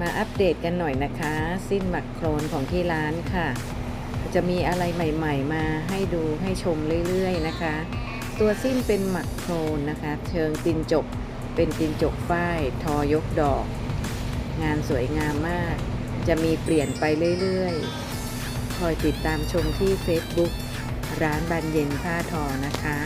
มาอัปเดตกันหน่อยนะคะ สิ้นหมักโครนของที่ร้านค่ะ จะมีอะไรใหม่ ๆ มาให้ดูให้ชมเรื่อยๆนะคะ ตัวสิ้นเป็นหมักโครนนะคะ เชิงตินจกเป็นตินจกฝ้าย ทอยกดอก งานสวยงามมาก จะมีเปลี่ยนไปเรื่อยๆ คอยติดตามชมที่ Facebook ร้านบันเย็นผ้าทอนะคะ